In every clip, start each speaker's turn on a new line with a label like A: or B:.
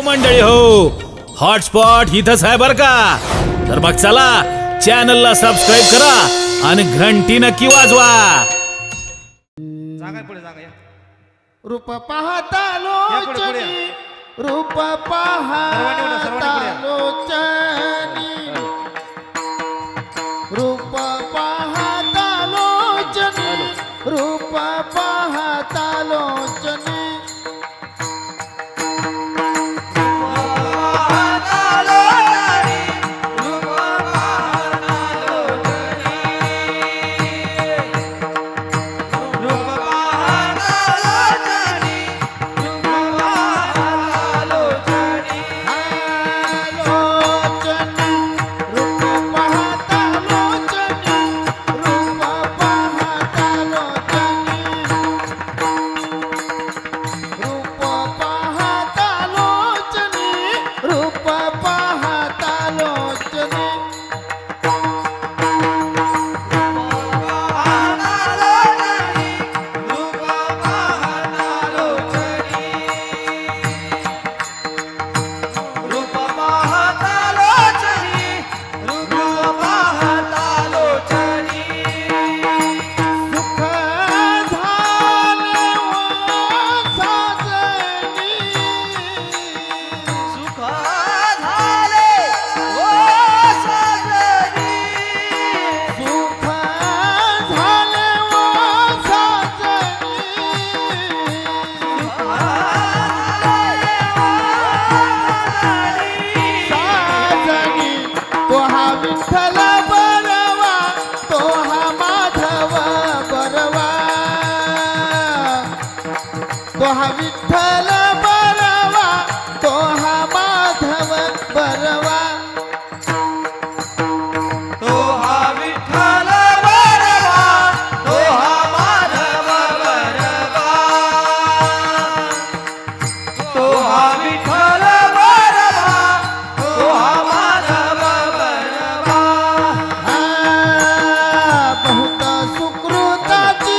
A: मंडळी हो. हॉटस्पॉट इथंच आहे बर का? तर मग चला चॅनलला सबस्क्राईब करा आणि घंटी नक्की वाजवा.
B: जागा आहे पुढे जागा या.
C: रूप पाहता
B: या पुढे, पुढे
C: लोचनी रूप
B: सर्वांनी उठा, सर्वांनी
C: पाहता. लोचनी. तोहा विठ्ठल बरवा तोहा माधव बरवा. तोहा विठ्ठल बरवा तोहा माधव बरवा. बहुत सुकृताची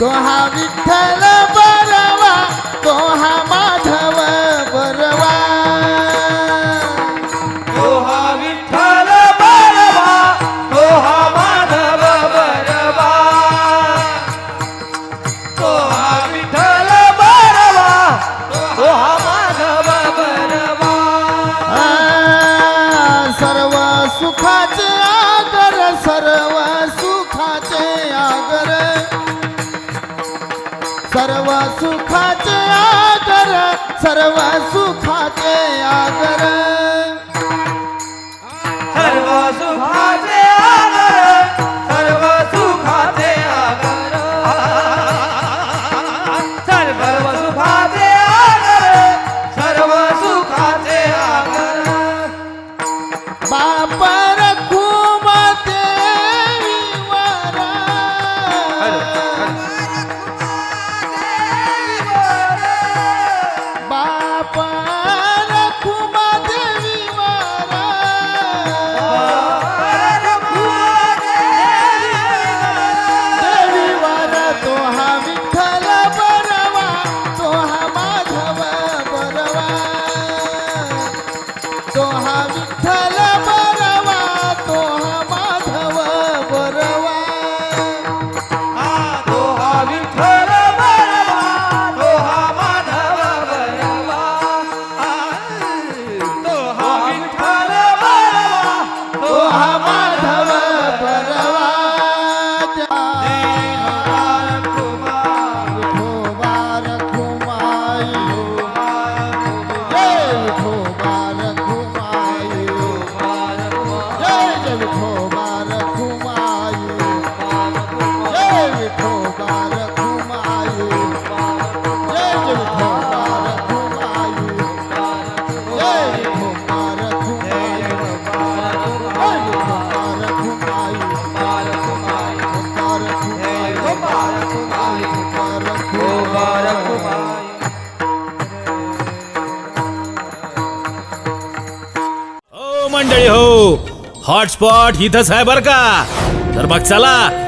B: গোহাবি
C: খেল सर्व सुखाचे आदर सर्व सुखाचे आदर. सर्व
B: सुखा
A: मंडळी हो हॉटस्पॉट इथंच आहे बर का तर मग चला